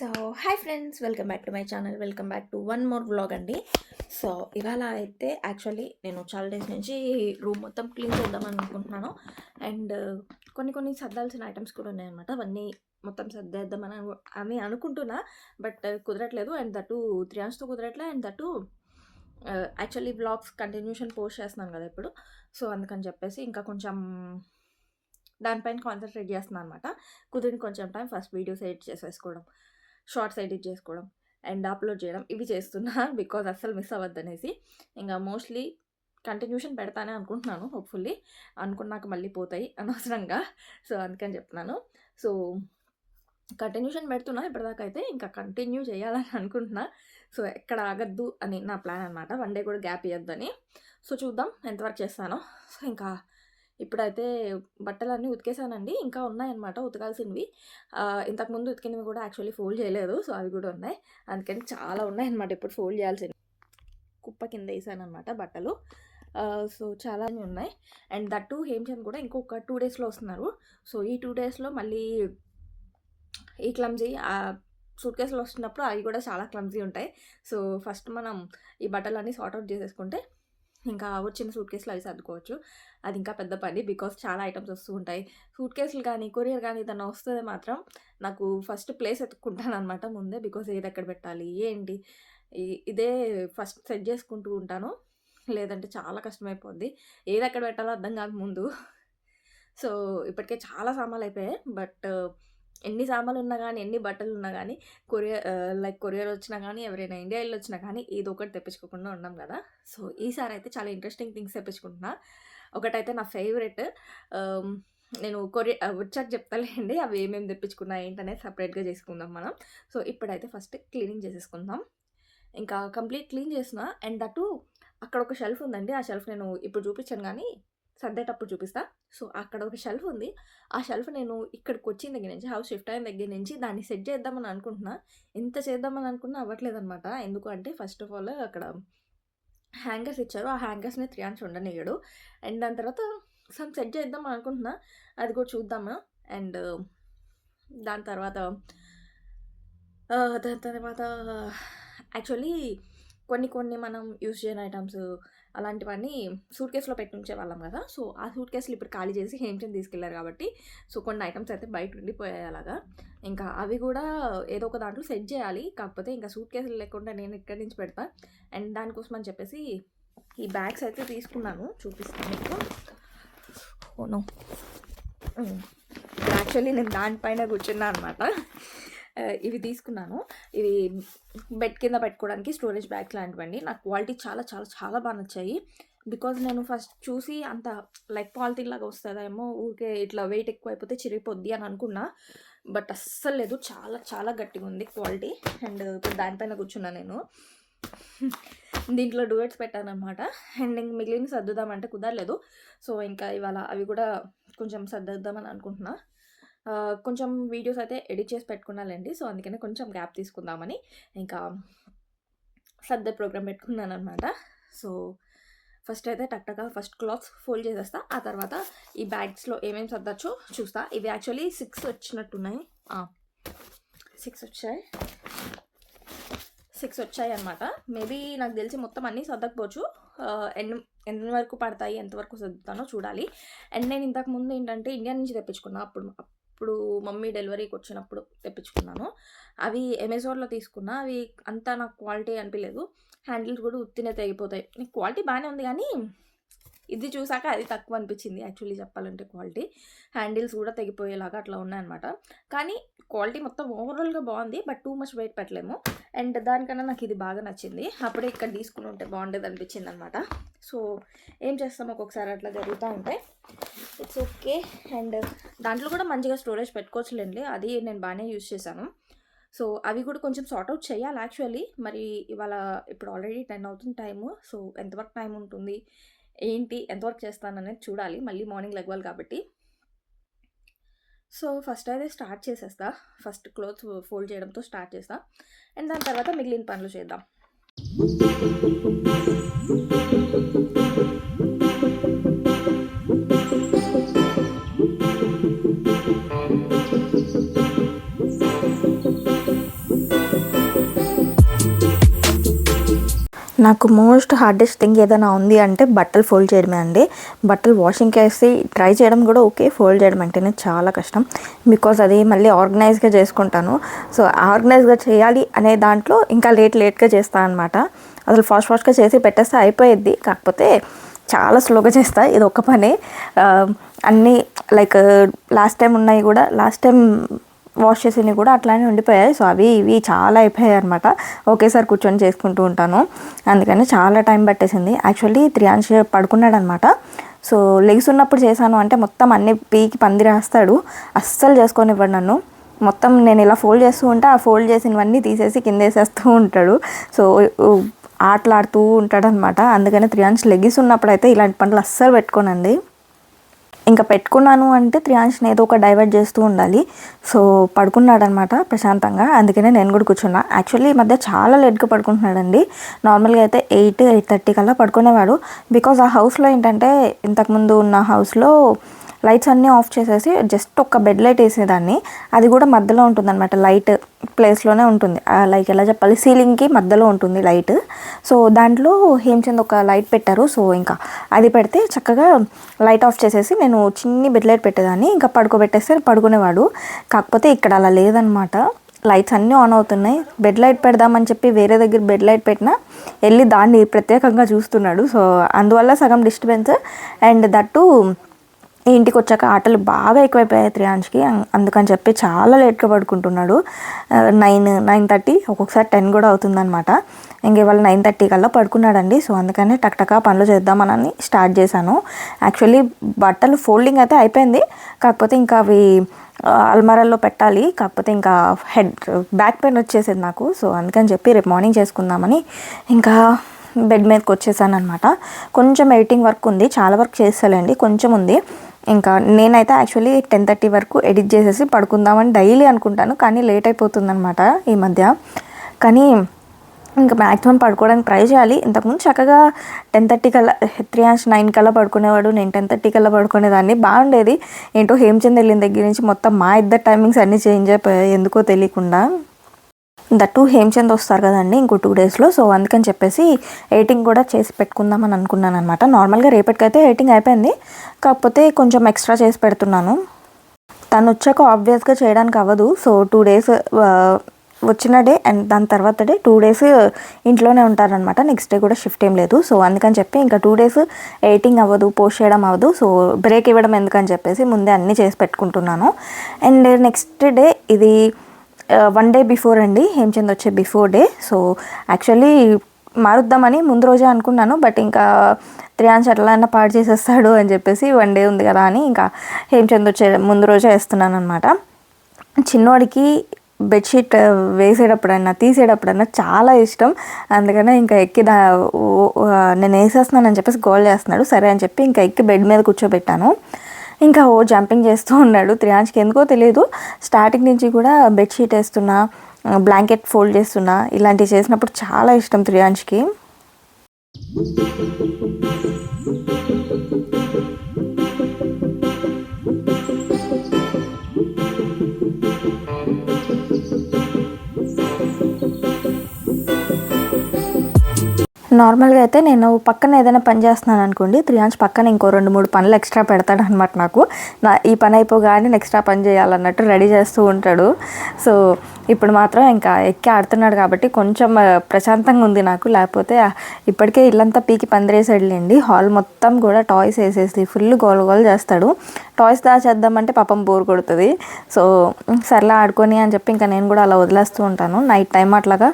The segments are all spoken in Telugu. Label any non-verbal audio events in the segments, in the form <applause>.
So hi friends welcome back to my channel. Welcome back to one more vlog అండి. సో ఇవాళ అయితే యాక్చువల్లీ నేను చాలా డేస్ నుంచి రూమ్ మొత్తం క్లీన్ చేద్దామని అనుకుంటున్నాను. అండ్ కొన్ని కొన్ని సర్దాల్సిన ఐటమ్స్ కూడా ఉన్నాయన్నమాట. అవన్నీ మొత్తం సర్దేద్దామని అని అనుకుంటున్నా బట్ కుదరట్లేదు. అండ్ దట్టు త్రీ అవర్స్తో కుదరట్లే. And that actually vlogs continuation post చేస్తున్నాను కదా ఇప్పుడు. సో అందుకని చెప్పేసి ఇంకా కొంచెం దానిపైన కాన్సన్ట్రేట్ చేస్తున్నాను అనమాట కుదిరిన కొంచెం టైం ఫస్ట్ వీడియోస్ ఎడిట్ చేసేసుకోవడం. షార్ట్స్ ఎడిట్ చేసుకోవడం అండ్ అప్లోడ్ చేయడం ఇవి చేస్తున్నా <laughs> బికాజ్ అస్సలు మిస్ అవ్వద్దనేసి. ఇంకా మోస్ట్లీ కంటిన్యూషన్ పెడతానే అనుకుంటున్నాను హోప్ఫుల్లీ. అనుకున్నాక మళ్ళీ పోతాయి <laughs> అనవసరంగా. సో అందుకని చెప్తున్నాను. సో కంటిన్యూషన్ పెడుతున్నా ఇప్పటిదాకా అయితే ఇంకా కంటిన్యూ చేయాలని అనుకుంటున్నా. సో ఎక్కడ ఆగద్దు అని నా ప్లాన్ అనమాట వన్ డే కూడా గ్యాప్ ఇవ్వద్దని సో చూద్దాం ఎంతవరకు చేస్తానో. సో ఇంకా ఇప్పుడైతే బట్టలన్నీ ఉతికేసానండి. ఇంకా ఉన్నాయన్నమాట ఉతకాల్సినవి. ఇంతకుముందు ఉతికినవి కూడా యాక్చువల్లీ ఫోల్డ్ చేయలేదు. సో అవి కూడా ఉన్నాయి. అందుకని చాలా ఉన్నాయన్నమాట ఇప్పుడు ఫోల్డ్ చేయాల్సినవి. కుప్ప కింద వేసాను అనమాట బట్టలు సో చాలా ఉన్నాయి. అండ్ దట్టు హేమచంద్ కూడా ఇంకొక టూ డేస్లో వస్తున్నారు. సో ఈ టూ డేస్లో మళ్ళీ ఈ క్లమ్జీ సూట్ కేసులు వస్తున్నప్పుడు అవి కూడా చాలా క్లమ్జీ ఉంటాయి. సో ఫస్ట్ మనం ఈ బట్టలన్నీ సార్ట్అవుట్ చేసేసుకుంటే ఇంకా వచ్చిన సూట్ కేసులు అవి సర్దుకోవచ్చు. అది ఇంకా పెద్ద పని బికాస్ చాలా ఐటమ్స్ వస్తూ ఉంటాయి. సూట్ కేసులు కానీ కొరియర్ కానీ ఏదైనా వస్తే మాత్రం నాకు ఫస్ట్ ప్లేస్ ఎత్తుక్కుంటాను అనమాట ముందే బికాస్ ఏది ఎక్కడ పెట్టాలి ఏంటి? ఇదే ఫస్ట్ సెట్ చేసుకుంటూ ఉంటాను. లేదంటే చాలా కష్టమైపోద్ది. ఏది ఎక్కడ పెట్టాలో అర్థం కాక ముందు. సో ఇప్పటికే చాలా సామాన్లు అయిపోయాయి. బట్ ఎన్ని సామాన్లు ఉన్నా కానీ ఎన్ని బట్టలు ఉన్నా కానీ కొరియర్ లైక్ కొరియర్ వచ్చినా కానీ ఎవరైనా ఇండియా వెళ్ళి వచ్చినా కానీ ఏదో ఒకటి తెప్పించుకోకుండా ఉన్నాం కదా. సో ఈసారి అయితే చాలా ఇంట్రెస్టింగ్ థింగ్స్ తెప్పించుకుంటున్నా. ఒకటైతే నా ఫేవరెట్ నేను కొరియర్ వచ్చాక చెప్తాలేండి అవి ఏమేమి తెప్పించుకున్నా ఏంటనేది సపరేట్గా చేసుకుందాం మనం. సో ఇప్పుడైతే ఫస్ట్ క్లీనింగ్ చేసేసుకుందాం. ఇంకా కంప్లీట్ క్లీన్ చేసిన అండ్ దట్టు అక్కడ ఒక షెల్ఫ్ ఉందండి. ఆ షెల్ఫ్ నేను ఇప్పుడు చూపించాను కానీ సర్దేటప్పుడు చూపిస్తా. సో అక్కడ ఒక షెల్ఫ్ ఉంది. ఆ షెల్ఫ్ నేను ఇక్కడికి వచ్చిన దగ్గర నుంచి హౌస్ షిఫ్ట్ అయిన దగ్గర నుంచి దాన్ని సెట్ చేద్దామని అనుకుంటున్నా. ఎంత చేద్దామని అనుకున్నా అవ్వట్లేదనమాట ఎందుకు అంటే ఫస్ట్ ఆఫ్ ఆల్ అక్కడ హ్యాంగర్స్ ఇచ్చారు. ఆ హ్యాంగర్స్ని త్రీ అండ్స్ ఉండనియ్యడు. అండ్ దాని తర్వాత సమ్ సెట్ చేద్దాం అనుకుంటున్నా. అది కూడా చూద్దాము. అండ్ దాని తర్వాత దాని తర్వాత యాక్చువల్లీ కొన్ని కొన్ని మనం యూజ్ చేయని ఐటమ్స్ అలాంటివన్నీ సూట్ కేసులో పెట్టి ఉంచే వాళ్ళం కదా. సో ఆ సూట్ కేసులు ఇప్పుడు ఖాళీ చేసి హేమ్చంద్ తీసుకెళ్ళారు కాబట్టి సో కొన్ని ఐటమ్స్ అయితే బయట ఉండిపోయాయి అలాగా. ఇంకా అవి కూడా ఏదో ఒక దాంట్లో సెట్ చేయాలి. కాకపోతే ఇంకా సూట్ కేసులు లేకుండా నేను ఇక్కడి నుంచి పెడతా. అండ్ దానికోసం అని చెప్పేసి ఈ బ్యాగ్స్ అయితే తీసుకున్నాను. చూపిస్తాను మీకు. ఓనో యాక్చువల్లీ నేను దానిపైన కూర్చున్నా అనమాట ఇవి తీసుకున్నాను. ఇవి బెడ్ కింద పెట్టుకోవడానికి స్టోరేజ్ బ్యాగ్స్ లాంటివండి. నాకు క్వాలిటీ చాలా చాలా చాలా బాగా నచ్చాయి. బికాజ్ నేను ఫస్ట్ చూసి అంత లైక్ పాలిథిన్ లాగా వస్తుందేమో ఊరికే ఇట్లా వెయిట్ ఎక్కువ అయిపోతే చిరిగిపోద్ది అని అనుకున్నా. బట్ అస్సలు లేదు చాలా చాలా గట్టిగా ఉంది క్వాలిటీ. అండ్ ఇప్పుడు దానిపైన కూర్చున్నా నేను. దీంట్లో డూయట్స్ పెట్టాను అండ్ ఇంక మిగిలిన సర్దుదామంటే కుదరలేదు. సో ఇంకా ఇవాళ అవి కూడా కొంచెం సర్దిద్దామని అనుకుంటున్నా. కొంచెం వీడియోస్ అయితే ఎడిట్ చేసి పెట్టుకున్నాలండి సో అందుకనే కొంచెం గ్యాప్ తీసుకుందామని. ఇంకా సర్దే ప్రోగ్రామ్ పెట్టుకున్నాను అనమాట సో ఫస్ట్ అయితే టక్టగా ఫస్ట్ క్లాత్స్ ఫోల్డ్ చేసేస్తా. ఆ తర్వాత ఈ బ్యాగ్స్లో ఏమేమి సర్దచ్చో చూస్తా. ఇవి యాక్చువల్లీ సిక్స్ వచ్చినట్టున్నాయి. సిక్స్ వచ్చాయి. సిక్స్ వచ్చాయి అనమాట మేబీ నాకు తెలిసి మొత్తం అన్నీ సర్దకపోవచ్చు. ఎన్ని ఎన్ని వరకు పడతాయి ఎంతవరకు సర్దుతానో చూడాలి. అండ్ నేను ఇంతకు ముందు ఏంటంటే ఇండియా నుంచి తెప్పించుకున్నా. అప్పుడు అప్పుడు మమ్మీ డెలివరీకి వచ్చినప్పుడు తెప్పించుకున్నాను అవి అమెజాన్లో తీసుకున్నా అవి అంతా నాకు క్వాలిటీ అనిపించలేదు హ్యాండిల్స్ కూడా ఉత్తినే తెగిపోతాయి. క్వాలిటీ బాగానే ఉంది కానీ ఇది చూసాక అది తక్కువ అనిపించింది యాక్చువల్లీ చెప్పాలంటే క్వాలిటీ. హ్యాండిల్స్ కూడా తెగిపోయేలాగా అట్లా ఉన్నాయన్నమాట. కానీ క్వాలిటీ మొత్తం ఓవరాల్గా బాగుంది బట్ టూ మచ్ వెయిట్ పెట్టలేము. అండ్ దానికన్నా నాకు ఇది బాగా నచ్చింది. అప్పుడే ఇక్కడ తీసుకుని ఉంటే బాగుండేది అనిపించింది అనమాట సో ఏం చేస్తాం ఒక్కొక్కసారి అట్లా జరుగుతూ ఉంటాయి ఇట్స్ ఓకే. అండ్ దాంట్లో కూడా మంచిగా స్టోరేజ్ పెట్టుకోవచ్చులేండి. అది నేను బాగానే యూజ్ చేశాను. సో అవి కూడా కొంచెం సార్ట్ అవుట్ చేయాలి యాక్చువల్లీ. మరి ఇవాళ ఇప్పుడు ఆల్రెడీ టెన్ అవుతుంది టైము. సో ఎంతవరకు టైం ఉంటుంది? ఏంటి? ఎంతవరకు వర్క్ చేస్తాననేది చూడాలి. మళ్ళీ మార్నింగ్ లెగవాలి కాబట్టి. సో ఫస్ట్ అయితే స్టార్ట్ చేసేస్తా. ఫస్ట్ క్లోత్స్ ఫోల్డ్ చేయడంతో స్టార్ట్ చేస్తా. అండ్ దాని తర్వాత మిగిలిన పనులు చేద్దాం. నాకు మోస్ట్ హార్డెస్ట్ థింగ్ ఏదైనా ఉంది అంటే బట్టలు ఫోల్డ్ చేయడమే అండి. బట్టలు వాషింగ్కి వేసి ట్రై చేయడం కూడా ఓకే ఫోల్డ్ చేయడం అంటేనే చాలా కష్టం. బికాజ్ అది మళ్ళీ ఆర్గనైజ్గా చేసుకుంటాను. సో ఆర్గనైజ్గా చేయాలి అనే దాంట్లో ఇంకా లేట్ లేట్గా చేస్తాను అనమాట అసలు ఫాస్ట్ ఫాస్ట్గా చేసి పెట్టేస్తే అయిపోయేది కాకపోతే చాలా స్లోగా చేస్తా ఇది ఒక పని. అన్నీ లైక్ లాస్ట్ టైం ఉన్నాయి కూడా లాస్ట్ టైం వాష్ చేసినవి కూడా అట్లానే ఉండిపోయాయి. సో అవి ఇవి చాలా అయిపోయాయి అనమాట ఒకేసారి కూర్చొని చేసుకుంటూ ఉంటాను. అందుకని చాలా టైం పట్టేసింది. యాక్చువల్లీ త్రియాంశ్ పడుకున్నాడు అనమాట సో లెగ్స్ ఉన్నప్పుడు చేశాను అంటే మొత్తం అన్ని పీకి పందిరేస్తాడు అస్సలు చేసుకొనివ్వడు నన్ను. మొత్తం నేను ఇలా ఫోల్డ్ చేస్తూ ఉంటే ఆ ఫోల్డ్ చేసినవన్నీ తీసేసి కింద వేసేస్తూ ఉంటాడు. సో ఆటలాడుతూ ఉంటాడనమాట అందుకని త్రియాంశ్ లెగ్స్ ఉన్నప్పుడు అయితే ఇలాంటి పనులు అస్సలు పెట్టుకోనండి. ఇంకా పెట్టుకున్నాను అంటే త్రియాంష్ని ఏదో ఒక డైవర్ట్ చేస్తూ ఉండాలి. సో పడుకున్నాడనమాట ప్రశాంతంగా. అందుకనే నేను కూడా కూర్చున్నా. యాక్చువల్లీ ఈ మధ్య చాలా లేట్గా పడుకుంటున్నాడండి. నార్మల్గా అయితే ఎయిట్ ఎయిట్ థర్టీ కల్లా పడుకునేవాడు. బికాజ్ ఆ హౌస్లో ఏంటంటే ఇంతకుముందు ఉన్న హౌస్లో లైట్స్ అన్నీ ఆఫ్ చేసేసి జస్ట్ ఒక బెడ్ లైట్ వేసేదాన్ని. అది కూడా మధ్యలో ఉంటుంది అనమాట లైట్ ప్లేస్లోనే ఉంటుంది. లైక్ ఎలా చెప్పాలి సీలింగ్కి మధ్యలో ఉంటుంది లైట్. సో దాంట్లో హేమచంద్ ఒక లైట్ పెట్టారు. సో ఇంకా అది పెడితే చక్కగా లైట్ ఆఫ్ చేసేసి నేను చిన్ని బెడ్ లైట్ పెట్టేదాన్ని. ఇంకా పడుకోబెట్టేస్తే పడుకునేవాడు. కాకపోతే ఇక్కడ అలా లేదనమాట లైట్స్ అన్నీ ఆన్ అవుతున్నాయి. బెడ్ లైట్ పెడదామని చెప్పి వేరే దగ్గర బెడ్ లైట్ పెట్టినా వెళ్ళి దాన్ని ప్రత్యేకంగా చూస్తున్నాడు. సో అందువల్ల సగం డిస్టర్బెన్స్. అండ్ దట్టు ఇంటికి వచ్చాక ఆటలు బాగా ఎక్కువైపోయాయి త్రియాంష్కి అందుకని చెప్పి చాలా లేట్గా పడుకుంటున్నాడు. నైన్ నైన్ థర్టీ ఒక్కొక్కసారి టెన్ కూడా అవుతుందన్నమాట. ఇంక ఇవాళ నైన్ థర్టీ కల్లా పడుకున్నాడండి. సో అందుకని టక్టకా పనులు చేద్దామని స్టార్ట్ చేశాను. యాక్చువల్లీ బట్టలు ఫోల్డింగ్ అయితే అయిపోయింది. కాకపోతే ఇంకా అవి అల్మారాల్లో పెట్టాలి. కాకపోతే ఇంకా హెడ్ బ్యాక్ పెయిన్ వచ్చేసేది నాకు. సో అందుకని చెప్పి రేపు మార్నింగ్ చేసుకుందామని ఇంకా బెడ్ మీదకి వచ్చేసాను అనమాట కొంచెం ఎడిటింగ్ వర్క్ ఉంది. చాలా వర్క్ చేస్తానండి కొంచెం ఉంది. ఇంకా నేనైతే యాక్చువల్లీ టెన్ థర్టీ వరకు ఎడిట్ చేసేసి పడుకుందామని డైలీ అనుకుంటాను కానీ లేట్ అయిపోతుందనమాట ఈ మధ్య. కానీ ఇంకా మ్యాక్సిమం పడుకోవడానికి ట్రై చేయాలి. ఇంతకుముందు చక్కగా టెన్ థర్టీ కల్లా త్రీ అండ్ నైన్ కల్లా పడుకునేవాడు. నేను టెన్ థర్టీ కల్లా పడుకునేదాన్ని. బాగుండేది. ఏంటో హేమచంద్ వెళ్ళిన దగ్గర నుంచి మొత్తం మా ఇద్దరు టైమింగ్స్ అన్నీ చేంజ్ అయిపోయాయి. ఎందుకో తెలియకుండా. దట్టు హేమచంద్ వస్తారు కదండి ఇంకో టూ డేస్లో సో అందుకని చెప్పేసి ఎయిటింగ్ కూడా చేసి పెట్టుకుందామని అనుకున్నాను అనమాట నార్మల్గా రేపటికైతే ఎయిటింగ్ అయిపోయింది. కాకపోతే కొంచెం ఎక్స్ట్రా చేసి పెడుతున్నాను. తను వచ్చాక ఆబ్వియస్గా చేయడానికి అవ్వదు. సో టూ డేస్ వచ్చిన డే అండ్ దాని తర్వాత డే టూ డేస్ ఇంట్లోనే ఉంటారనమాట నెక్స్ట్ డే కూడా షిఫ్ట్ ఏం లేదు. సో అందుకని చెప్పి ఇంకా టూ డేస్ ఎయిటింగ్ అవ్వదు పోస్ట్ చేయడం అవ్వదు. సో బ్రేక్ ఇవ్వడం ఎందుకని చెప్పేసి ముందే అన్నీ చేసి పెట్టుకుంటున్నాను. అండ్ నెక్స్ట్ డే ఇది వన్ డే బిఫోర్ అండి హేమచంద్ వచ్చే బిఫోర్ డే సో యాక్చువల్లీ మారుద్దామని ముందు రోజే అనుకున్నాను బట్ ఇంకా త్రియాంశ్ అయినా పాడు చేసేస్తాడు అని చెప్పేసి వన్ డే ఉంది కదా అని ఇంకా హేమచంద్ వచ్చే ముందు రోజే వేస్తున్నాను అనమాట చిన్నోడికి బెడ్షీట్ వేసేటప్పుడైనా తీసేటప్పుడైనా చాలా ఇష్టం. అందుకనే ఇంకా ఎక్కి దా నేను వేసేస్తున్నానని చెప్పేసి గోల్ చేస్తున్నాడు. సరే అని చెప్పి ఇంకా ఎక్కి బెడ్ మీద కూర్చోబెట్టాను. ఇంకా ఓ జంపింగ్ చేస్తూ ఉన్నాడు త్రియాంజ్కి. ఎందుకో తెలియదు స్టార్టింగ్ నుంచి కూడా బెడ్షీట్ వేస్తున్నా బ్లాంకెట్ ఫోల్డ్ చేస్తున్నా ఇలాంటివి చేసినప్పుడు చాలా ఇష్టం త్రియాంష్కి నార్మల్గా అయితే నేను పక్కన ఏదైనా పని చేస్తున్నాను అనుకోండి త్రియాంశ్ పక్కన ఇంకో రెండు మూడు పనులు ఎక్స్ట్రా పెడతాడు అనమాట నాకు. నా ఈ పని అయిపోగానే నెక్స్ట్ ఆ పని చేయాలన్నట్టు రెడీ చేస్తూ ఉంటాడు. సో ఇప్పుడు మాత్రం ఇంకా ఎక్కి ఆడుతున్నాడు కాబట్టి కొంచెం ప్రశాంతంగా ఉంది నాకు. లేకపోతే ఇప్పటికే ఇల్లంతా పీకి పందిరేసాడులేండి హాల్ మొత్తం కూడా టాయ్స్ వేసేసి ఫుల్ గోల గోల చేస్తాడు. టాయ్స్ దాచేద్దామంటే పాపం బోర్ కొడుతుంది. సో సర్లే ఆడుకొని అని చెప్పి ఇంకా నేను కూడా అలా వదిలేస్తూ ఉంటాను. నైట్ టైం అట్లాగా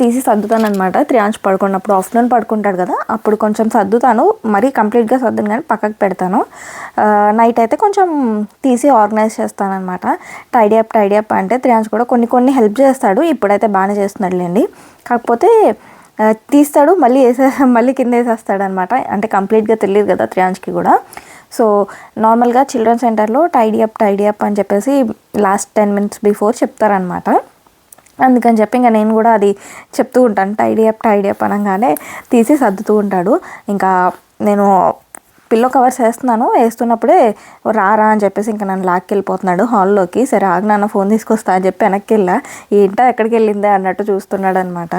తీసి సర్దుతాను అనమాట త్రియాంష్ పడుకున్నప్పుడు ఆఫ్టర్నూన్ పడుకుంటాడు కదా అప్పుడు కొంచెం సర్దుతాను. మరీ కంప్లీట్గా సర్దును కానీ పక్కకు పెడతాను. నైట్ అయితే కొంచెం తీసి ఆర్గనైజ్ చేస్తాను అనమాట టైడీ అప్ టైడీ అప్ అంటే త్రియాంష్ కూడా కొన్ని కొన్ని హెల్ప్ చేస్తాడు. ఇప్పుడైతే బాగానే చేస్తున్నాడులేండి. కాకపోతే తీస్తాడు మళ్ళీ వేసే మళ్ళీ కింద వేసేస్తాడు అనమాట అంటే కంప్లీట్గా తెలియదు కదా త్రియాంష్కి కూడా. సో నార్మల్గా చిల్డ్రన్ సెంటర్లో టైడీ అప్ టైడీ అప్ అని చెప్పేసి లాస్ట్ టెన్ మినిట్స్ బిఫోర్ చెప్తారనమాట అందుకని చెప్పి ఇంకా నేను కూడా అది చెప్తూ ఉంటాను టైడీ అప్ టైడీ అప్ అనగానే తీసి సర్దుతూ ఉంటాడు. ఇంకా నేను పిల్లో కవర్స్ వేస్తున్నాను వేస్తున్నప్పుడే రారా అని చెప్పేసి ఇంకా నన్ను లాక్కెళ్ళిపోతున్నాడు హాల్లోకి. సరే ఆగు నాన్న ఫోన్ తీసుకొస్తా అని చెప్పి వెనక్కి వెళ్ళా ఏంటో ఎక్కడికి వెళ్ళిందే అన్నట్టు చూస్తున్నాడు అనమాట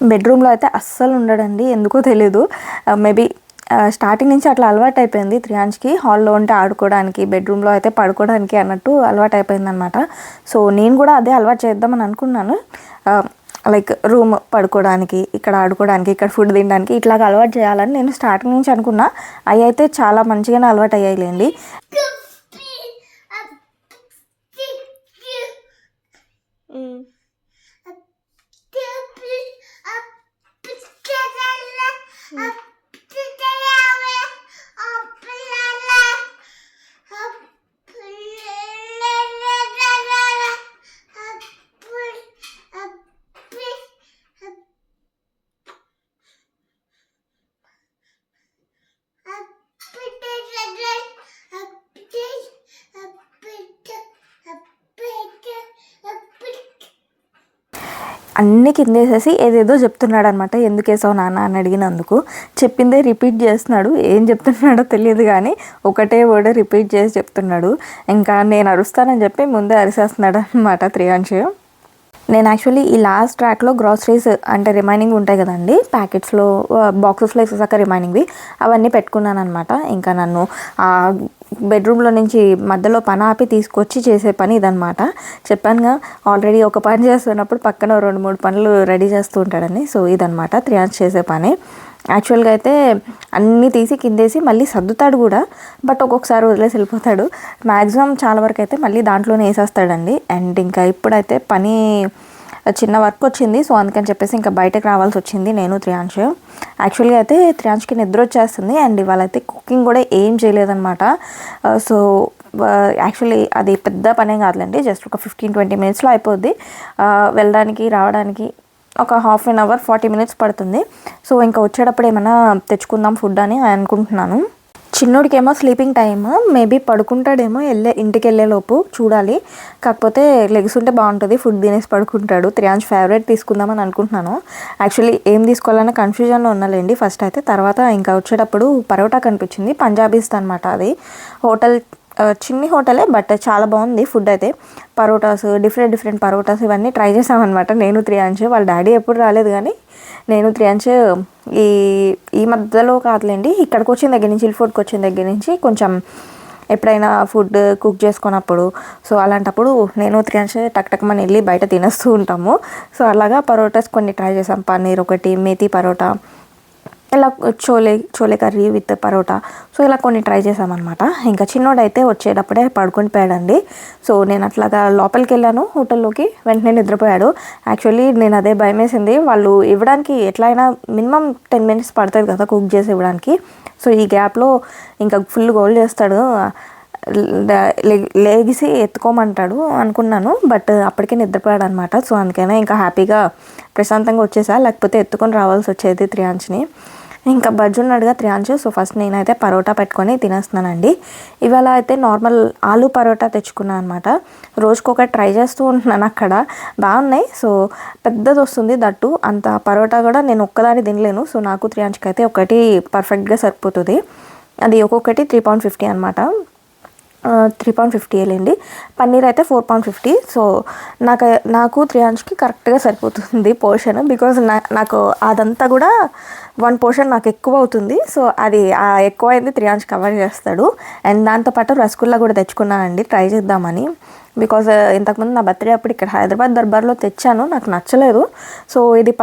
బెడ్రూమ్లో అయితే అస్సలు ఉండడండి ఎందుకో తెలీదు. మేబీ స్టార్టింగ్ నుంచి అట్లా అలవాటు అయిపోయింది త్రియాంజ్కి హాల్లో ఉంటే ఆడుకోవడానికి బెడ్రూమ్లో అయితే పడుకోవడానికి అన్నట్టు అలవాటు అయిపోయింది అనమాట సో నేను కూడా అదే అలవాటు చేద్దామని అనుకున్నాను. లైక్ రూమ్ పడుకోవడానికి ఇక్కడ ఆడుకోవడానికి ఇక్కడ ఫుడ్ తినడానికి ఇట్లాగ అలవాటు చేయాలని నేను స్టార్టింగ్ నుంచి అనుకున్నా. అవి అయితే చాలా మంచిగానే అలవాటు అయ్యాయిలేండి అన్ని కిందేసేసి ఏదేదో చెప్తున్నాడు అనమాట ఎందుకు వేసావు నాన్న? అని అడిగినందుకు. చెప్పిందే రిపీట్ చేస్తున్నాడు. ఏం చెప్తున్నాడో తెలియదు కానీ ఒకటే వర్డ్ రిపీట్ చేసి చెప్తున్నాడు. ఇంకా నేను అరుస్తానని చెప్పి ముందే అరిసేస్తున్నాడు అనమాట త్రియాంశ్. నేను యాక్చువల్లీ ఈ లాస్ట్ ట్రాక్లో గ్రాసరీస్ అంటే రిమైనింగ్ ఉంటాయి కదండి ప్యాకెట్స్లో బాక్సెస్లో వేసేసాక రిమైనింగ్వి అవన్నీ పెట్టుకున్నాను అనమాట ఇంకా నన్ను ఆ బెడ్రూమ్లో నుంచి మధ్యలో పని ఆపి తీసుకొచ్చి చేసే పని ఇదనమాట చెప్పానుగా ఆల్రెడీ ఒక పని చేస్తున్నప్పుడు పక్కన రెండు మూడు పనులు రెడీ చేస్తూ ఉంటాడని సో ఇదనమాట త్రియాన్స్ చేసే పని. యాక్చువల్గా అయితే అన్నీ తీసి కిందేసి మళ్ళీ సర్దుతాడు కూడా. బట్ ఒక్కొక్కసారి వదిలేసి వెళ్ళిపోతాడు. మ్యాక్సిమం చాలా వరకు అయితే మళ్ళీ దాంట్లోనే వేసేస్తాడండి. అండ్ ఇంకా ఇప్పుడైతే పని చిన్న వర్క్ వచ్చింది. సో అందుకని చెప్పేసి ఇంకా బయటకు రావాల్సి వచ్చింది నేను త్రియాంశ్. యాక్చువల్గా అయితే త్రియాంష్కి నిద్ర వచ్చేస్తుంది. అండ్ ఇవాళ అయితే కుకింగ్ కూడా ఏం చేయలేదన్నమాట. సో యాక్చువల్లీ అది పెద్ద పనే కాదులేండి. జస్ట్ ఒక ఫిఫ్టీన్ ట్వంటీ మినిట్స్లో అయిపోద్ది. వెళ్ళడానికి రావడానికి ఒక half an hour forty minutes పడుతుంది. సో ఇంకా వచ్చేటప్పుడు ఏమైనా తెచ్చుకుందాం ఫుడ్ అని అనుకుంటున్నాను. చిన్నోడికేమో స్లీపింగ్ టైమ్ మేబీ పడుకుంటాడేమో వెళ్ళే ఇంటికి వెళ్ళేలోపు చూడాలి. కాకపోతే లెగ్స్ ఉంటే బాగుంటుంది ఫుడ్ తినేసి పడుకుంటాడు. త్రియాంజ్ ఫేవరెట్ తీసుకుందామని అనుకుంటున్నాను. యాక్చువల్లీ ఏం తీసుకోవాలన్న కన్ఫ్యూజన్లో ఉన్నాలేండి. ఫస్ట్ అయితే తర్వాత ఇంకా వచ్చేటప్పుడు పరోటా కనిపించింది. పంజాబీస్ అనమాట అది. హోటల్ చిన్ని హోటలే బట్ చాలా బాగుంది ఫుడ్ అయితే. పరోటాస్ డిఫరెంట్ డిఫరెంట్ పరోటాస్ ఇవన్నీ ట్రై చేసామన్నమాట. నేను త్రియాంశ్ వాళ్ళ డాడీ ఎప్పుడు రాలేదు కానీ నేను త్రియాంశ్ ఈ ఈ మధ్యలో కాదులేండి ఇక్కడికి వచ్చిన దగ్గర నుంచి ఇల్ఫోర్డ్కి వచ్చిన దగ్గర నుంచి కొంచెం ఎప్పుడైనా ఫుడ్ కుక్ చేసుకున్నప్పుడు సో అలాంటప్పుడు నేను త్రియాంశ్ టక్ టక్ మన వెళ్ళి బయట తినేస్తూ ఉంటాము. సో అలాగా పరోటాస్ కొన్ని ట్రై చేసాం. పన్నీర్ ఒకటి మేతి పరోటా ఇలా chole chole curry with paratha. So ఇలా కొన్ని ట్రై చేసామన్నమాట ఇంకా చిన్నోడైతే వచ్చేటప్పుడే పడుకొని పోయాడండి. సో నేను అట్లాగా లోపలికి వెళ్ళాను హోటల్లోకి. వెంటనే నిద్రపోయాడు. యాక్చువల్లీ నేను అదే భయం వేసింది వాళ్ళు ఇవ్వడానికి ఎట్లా అయినా మినిమం టెన్ మినిట్స్ పడుతుంది కదా కుక్ చేసి ఇవ్వడానికి. సో ఈ గ్యాప్లో ఇంకా ఫుల్ గోల్ చేస్తాడు. లేగిసి ఎత్తుకోమంటాడు అనుకున్నాను. బట్ అప్పటికే నిద్రపోయాడు అనమాట సో అందుకనే ఇంకా హ్యాపీగా ప్రశాంతంగా వచ్చేసా. లేకపోతే ఎత్తుకొని రావాల్సి వచ్చేది త్రియాంచ్ని ఇంకా బజ్జు ఉన్నాడుగా త్రియాంశ్. సో ఫస్ట్ నేనైతే పరోటా పెట్టుకొని తినేస్తున్నానండి. ఇవాళ అయితే నార్మల్ ఆలు పరోటా తెచ్చుకున్నాను అనమాట రోజుకొకటి ట్రై చేస్తూ ఉంటున్నాను అక్కడ. బాగున్నాయి. సో పెద్దది వస్తుంది దట్టు. అంత పరోటా కూడా నేను ఒక్కదాని తినలేను. సో నాకు త్రియాంశ్కి అయితే ఒకటి పర్ఫెక్ట్గా సరిపోతుంది. అది ఒక్కొక్కటి త్రీ పాయింట్ ఫిఫ్టీ అనమాట త్రీ పాయింట్ ఫిఫ్టీ వెళ్ళండి పన్నీర్ అయితే ఫోర్ పాయింట్ ఫిఫ్టీ. సో నాకు నాకు త్రియాంచ్కి కరెక్ట్గా సరిపోతుంది పోర్షన్. బికాజ్ నా నాకు అదంతా కూడా వన్ పోర్షన్ నాకు ఎక్కువ అవుతుంది. సో అది ఎక్కువ అయింది త్రీ కవర్ చేస్తాడు. అండ్ దాంతోపాటు రసగుల్లా కూడా తెచ్చుకున్నానండి. ట్రై చేద్దామని. బికాజ్ ఇంతకుముందు నా బర్త్డే అప్పుడు ఇక్కడ హైదరాబాద్ దర్బార్లో తెచ్చాను. నాకు నచ్చలేదు. సో ఇది ప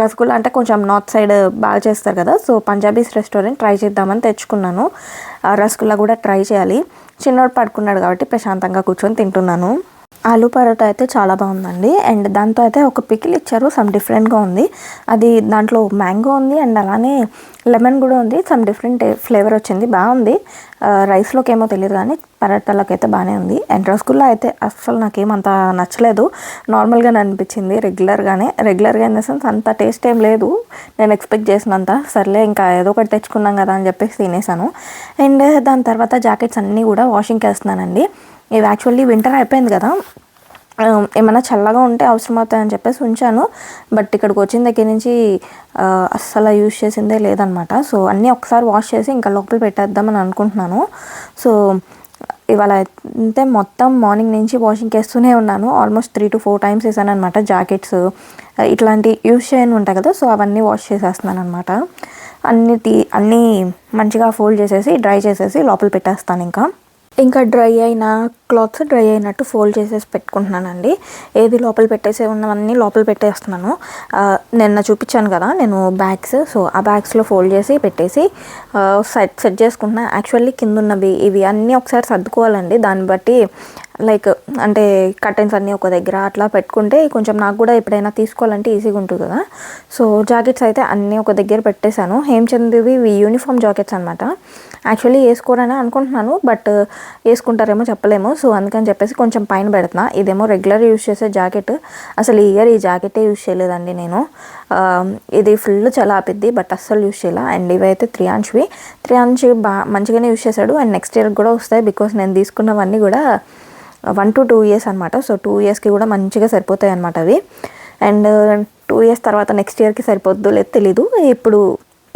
రసగుల్లా అంటే కొంచెం నార్త్ సైడ్ బాగా చేస్తారు కదా. సో పంజాబీస్ రెస్టారెంట్ ట్రై చేద్దామని తెచ్చుకున్నాను. రసగుల్లా కూడా ట్రై చేయాలి. చిన్నోడు పడుకున్నాడు కాబట్టి ప్రశాంతంగా కూర్చొని తింటున్నాను. ఆలూ పరోటా అయితే చాలా బాగుందండి. అండ్ దాంతో అయితే ఒక పికిల్ ఇచ్చారు. సమ్ డిఫరెంట్గా ఉంది. అది దాంట్లో మ్యాంగో ఉంది. అండ్ అలానే లెమన్ కూడా ఉంది. సమ్ డిఫరెంట్ ఫ్లేవర్ వచ్చింది. బాగుంది. రైస్లోకి ఏమో తెలియదు కానీ పరోటాలోకి అయితే బాగానే ఉంది. అండ్ రసగుల్లా అయితే అస్సలు నాకేమంత నచ్చలేదు. నార్మల్గానే అనిపించింది రెగ్యులర్గానే. రెగ్యులర్గా ఇన్ ద సెన్స్ అంత టేస్ట్ ఏం లేదు. నేను ఎక్స్పెక్ట్ చేసినంత. సర్లే ఇంకా ఏదో ఒకటి తెచ్చుకున్నాం కదా అని చెప్పేసి తినేసాను. అండ్ దాని తర్వాత జాకెట్స్ అన్నీ కూడా వాషింగ్కి వేస్తున్నానండి. ఇది యాక్చువల్లీ వింటర్ అయిపోయింది కదా ఏమైనా చల్లగా ఉంటే అవసరం అవుతాయని చెప్పేసి ఉంచాను. బట్ ఇక్కడికి వచ్చిన దగ్గర నుంచి అస్సలు యూజ్ చేసిందే లేదనమాట సో అన్నీ ఒకసారి వాష్ చేసి ఇంకా లోపల పెట్టేద్దామని అనుకుంటున్నాను. సో ఇవాళ అయితే మొత్తం మార్నింగ్ నుంచి వాషింగ్ వేస్తూనే ఉన్నాను. Almost three to four times వేసాను అనమాట జాకెట్స్ ఇట్లాంటి యూస్ చేయని ఉంటాయి కదా సో అవన్నీ వాష్ చేసేస్తున్నాను అనమాట అన్ని తీ అన్నీ మంచిగా ఫోల్డ్ చేసేసి డ్రై చేసేసి లోపల పెట్టేస్తాను ఇంకా. ఇంకా డ్రై అయిన క్లాత్స్ డ్రై అయినట్టు ఫోల్డ్ చేసేసి పెట్టుకుంటున్నానండి. ఏది లోపల పెట్టేసే ఉన్నవన్నీ లోపల పెట్టేస్తున్నాను. నిన్న చూపించాను కదా నేను బ్యాగ్స్. సో ఆ బ్యాగ్స్లో ఫోల్డ్ చేసి పెట్టేసి సెట్ సెట్ చేసుకుంటున్నా. యాక్చువల్లీ కింద ఉన్నవి ఇవి అన్నీ ఒకసారి సర్దుకోవాలండి. దాన్ని బట్టి లైక్ అంటే కర్టెన్స్ అన్నీ ఒక దగ్గర అట్లా పెట్టుకుంటే కొంచెం నాకు కూడా ఎప్పుడైనా తీసుకోవాలంటే ఈజీగా ఉంటుంది కదా. సో జాకెట్స్ అయితే అన్నీ ఒక దగ్గర పెట్టేశాను. హేమచంద్వి ఇవి యూనిఫామ్ జాకెట్స్ అనమాట యాక్చువల్లీ వేసుకోరని అనుకుంటున్నాను బట్ వేసుకుంటారేమో చెప్పలేము. సో అందుకని చెప్పేసి కొంచెం పైన పెడుతున్నా. ఇదేమో రెగ్యులర్ యూస్ చేసే జాకెట్. అసలు ఇయర్ ఈ జాకెటే యూస్ చేయలేదండి నేను. ఇది ఫుల్ చాలా ఆపిద్ది బట్ అస్సలు యూస్ చేయాల. అండ్ ఇవైతే త్రియాంష్వి త్రియాంష్ బా మంచిగానే యూస్ చేశాడు. అండ్ నెక్స్ట్ ఇయర్ కూడా వస్తాయి బికాస్ నేను తీసుకున్నవన్నీ కూడా వన్ టు టూ ఇయర్స్ అనమాట సో టూ ఇయర్స్కి కూడా మంచిగా సరిపోతాయి అనమాట అవి. అండ్ టూ ఇయర్స్ తర్వాత నెక్స్ట్ ఇయర్కి సరిపోద్దో లేదు తెలీదు. ఇప్పుడు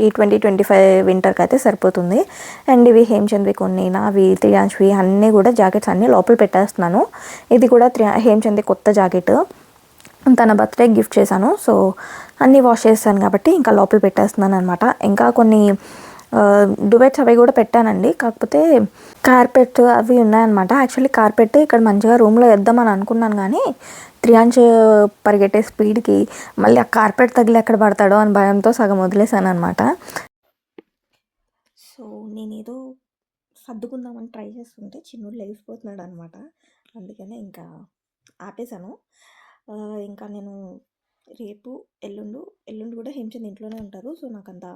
ఈ ట్వంటీ ట్వంటీ ఫైవ్ వింటర్కి అయితే సరిపోతుంది. అండ్ ఇవి హేమచంద్వి కొన్ని నావి త్రియాంశ్వి అన్నీ కూడా జాకెట్స్ అన్నీ లోపల పెట్టేస్తున్నాను. ఇది కూడా త్రి హేమచంద్వి కొత్త జాకెట్. తన బర్త్డే గిఫ్ట్ చేశాను. సో అన్నీ వాష్ చేస్తాను కాబట్టి ఇంకా లోపల పెట్టేస్తున్నాను అనమాట ఇంకా కొన్ని డుబెట్స్ అవి కూడా పెట్టానండి. కాకపోతే కార్పెట్ అవి ఉన్నాయన్నమాట. యాక్చువల్లీ కార్పెట్ ఇక్కడ మంచిగా రూమ్లో వేద్దామని అనుకున్నాను కానీ త్రియాంచ్ పరిగెట్టే స్పీడ్కి మళ్ళీ ఆ కార్పెట్ తగిలి ఎక్కడ పడతాడో అని భయంతో సగం వదిలేసాను అనమాట సో నేనేదో సర్దుకుందామని ట్రై చేస్తుంటే చిన్నోడు లేచిపోతున్నాడు అనమాట అందుకనే ఇంకా ఆపేశాను. ఇంకా నేను రేపు ఎల్లుండు ఎల్లుండి కూడా హేమచంద్ ఇంట్లోనే ఉంటారు. సో నాకు అంత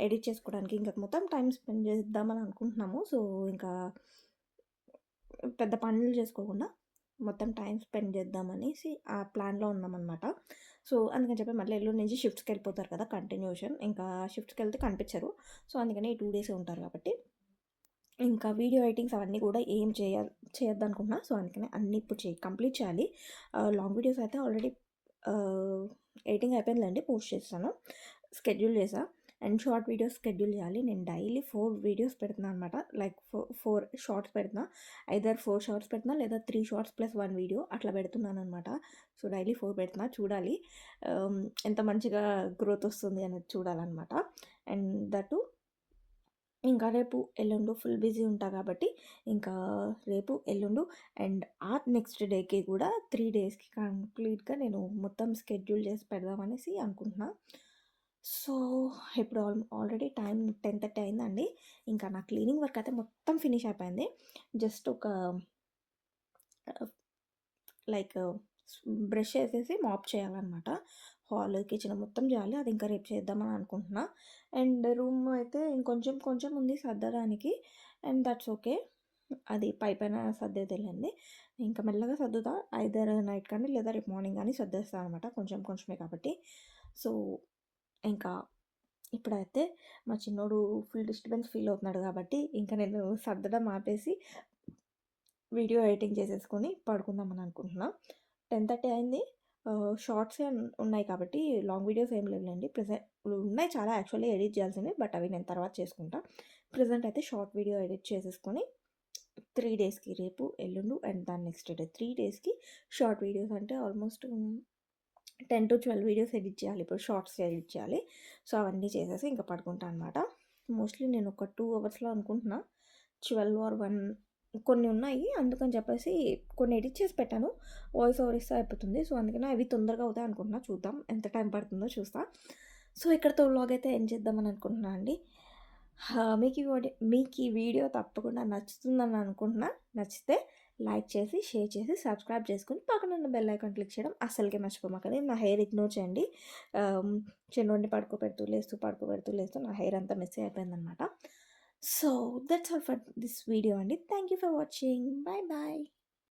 ఎడిట్ చేసుకోవడానికి ఇంకా మొత్తం టైం స్పెండ్ చేద్దామని అనుకుంటున్నాము. సో ఇంకా పెద్ద పనులు చేసుకోకుండా మొత్తం టైం స్పెండ్ చేద్దామనేసి ఆ ప్లాన్లో ఉన్నామన్నమాట. సో అందుకని చెప్పి మళ్ళీ ఎల్లుండి నుంచి షిఫ్ట్స్కి వెళ్ళిపోతారు కదా కంటిన్యూషన్. ఇంకా షిఫ్ట్స్కి వెళ్తే కనిపించరు. సో అందుకని టూ డేస్ ఉంటారు కాబట్టి ఇంకా వీడియో ఎడిటింగ్స్ అవన్నీ కూడా ఏం చేయ చేయొద్దు సో అందుకని అన్నీ ఇప్పుడు చేయి కంప్లీట్ చేయాలి. లాంగ్ వీడియోస్ అయితే ఆల్రెడీ ఎడిటింగ్ అయిపోయిందండి పోస్ట్ చేస్తాను. స్కెడ్యూల్ చేసా. అండ్ షార్ట్ వీడియోస్ స్కెడ్యూల్ చేయాలి. నేను డైలీ ఫోర్ వీడియోస్ పెడుతున్నా అనమాట లైక్ ఫోర్ ఫోర్ షార్ట్స్ పెడుతున్నా. ఐదర్ ఫోర్ షార్ట్స్ పెడుతున్నా లేదా three shorts plus one video అట్లా పెడుతున్నాను అనమాట సో డైలీ ఫోర్ పెడుతున్నా చూడాలి. ఎంత మంచిగా గ్రోత్ వస్తుంది అనేది చూడాలన్నమాట. అండ్ దట్ ఇంకా రేపు ఎల్లుండు ఫుల్ బిజీ ఉంటా కాబట్టి ఇంకా రేపు ఎల్లుండు అండ్ ఆ నెక్స్ట్ డేకి కూడా త్రీ డేస్కి కంప్లీట్గా నేను మొత్తం స్కెడ్యూల్ చేసి పెడదామనేసి అనుకుంటున్నా. సో ఇప్పుడు all already time ten thirty అయిందండి. ఇంకా నా క్లీనింగ్ వర్క్ అయితే మొత్తం ఫినిష్ అయిపోయింది. జస్ట్ ఒక లైక్ బ్రష్ వేసేసి మాప్ చేయాలన్నమాట. హాల్ కిచెన్ మొత్తం చేయాలి. అది ఇంకా రేపు చేద్దామని అనుకుంటున్నా. అండ్ రూమ్ అయితే ఇంకొంచెం కొంచెం ఉంది సర్దడానికి. And that's okay. అది పై పైన తెలియండి ఇంకా మెల్లగా సర్దుతా. ఐదర్ నైట్ కానీ లేదా రేపు మార్నింగ్ కానీ సర్దేస్తాను అనమాట కొంచెం కొంచెమే కాబట్టి. సో ఇంకా ఇప్పుడైతే మా చిన్నోడు ఫుల్ డిస్టర్బెన్స్ ఫీల్ అవుతున్నాడు కాబట్టి ఇంకా నేను సర్దడం ఆపేసి వీడియో ఎడిటింగ్ చేసేసుకొని పడుకుందామని అనుకుంటున్నా. టెన్ థర్టీ అయింది. షార్ట్సే ఉన్నాయి కాబట్టి లాంగ్ వీడియోస్ ఏం లేవులేండి ప్రజెంట్ ఉన్నాయి చాలా యాక్చువల్లీ ఎడిట్ చేయాల్సినవి బట్ అవి నేను తర్వాత చేసుకుంటా. ప్రజెంట్ అయితే షార్ట్ వీడియో ఎడిట్ చేసేసుకొని త్రీ డేస్కి రేపు ఎల్లుండు అండ్ దాని నెక్స్ట్ డే త్రీ డేస్కి షార్ట్ వీడియోస్ అంటే almost ten to twelve videos edit చేయాలి. ఇప్పుడు షార్ట్స్ ఎడిట్ చేయాలి. సో అవన్నీ చేసేసి ఇంకా పడుకుంటా అనమాట మోస్ట్లీ నేను ఒక టూ అవర్స్లో అనుకుంటున్నా. ట్వెల్వ్ ఆర్ వన్ కొన్ని ఉన్నాయి. అందుకని చెప్పేసి కొన్ని ఎడిట్ చేసి పెట్టాను. వాయిస్ ఓవర్ ఇస్తే అయిపోతుంది. సో అందుకని అవి తొందరగా అవుతాయి అనుకుంటున్నా. చూద్దాం ఎంత టైం పడుతుందో చూస్తా. సో ఇక్కడతో వ్లాగ్ అయితే ఏం చేద్దామని అనుకుంటున్నా అండి. మీకు ఈ వీడియో మీకు ఈ వీడియో తప్పకుండా నచ్చుతుందని అనుకుంటున్నా. నచ్చితే లైక్ చేసి షేర్ చేసి సబ్స్క్రైబ్ చేసుకుని పక్కన ఉన్న బెల్ ఐకాన్ క్లిక్ చేయడం అసలుకే మర్చిపోమాకండి. నా హెయిర్ ఇగ్నోర్ చేయండి. చిన్నోడిని పడుకోబెడుతూ లేస్తూ పడుకోబెడుతూ లేస్తూ నా హెయిర్ అంతా మిస్ అయిపోయిందనమాట So that's all for this video and Thank you for watching. Bye bye.